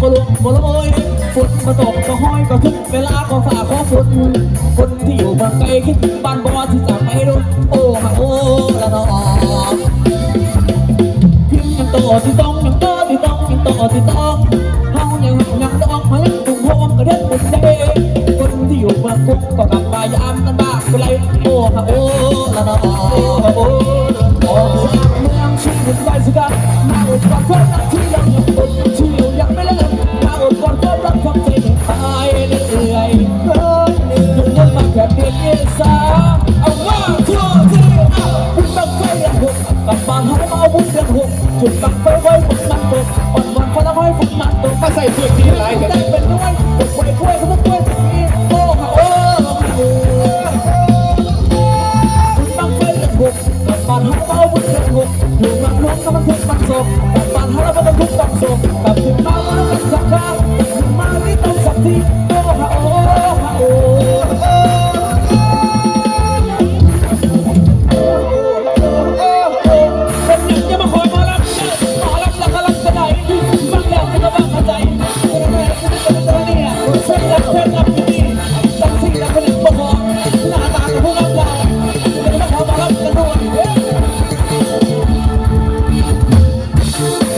ก็ลงก็ลอยฝนมาตกก็ห้อยก็ทุกเวลาก็ฝ่าขอฝนคนที่อยู่บางไกลคิดถึงบ้านบ่ที่จากไปรุ่นโอ้ฮะโอ้ละนอพิมพ์ยังโตที่ต้องยังโตที่ต้องยังโตที่ต้องเฮายังยังดองพลังกลุ่มโฮมก็เด็ดบุญเดคนที่อยู่เมืองกุ๊กก็กลับมายามกันบ้างก็เลยโอ้ฮะโอ้ละนอโอ้ หกกับบ้านหายมาวุ้นเดือนหกจุดตักไฟไว้ฝนมันตกอ่อนวันคนละห้อยฝนมันตกมาใส่เสื้อทีหลายกันได้เป็นด้วยตกไว้กล้วยเขาต้องกล้วยนี่โอ้ฮะโอ้บุญบังไฟเดือนหกกับบ้านหายมาวุ้นเดือนหกอยู่มันร้อนก็มันทุกข์มันตก Thank you.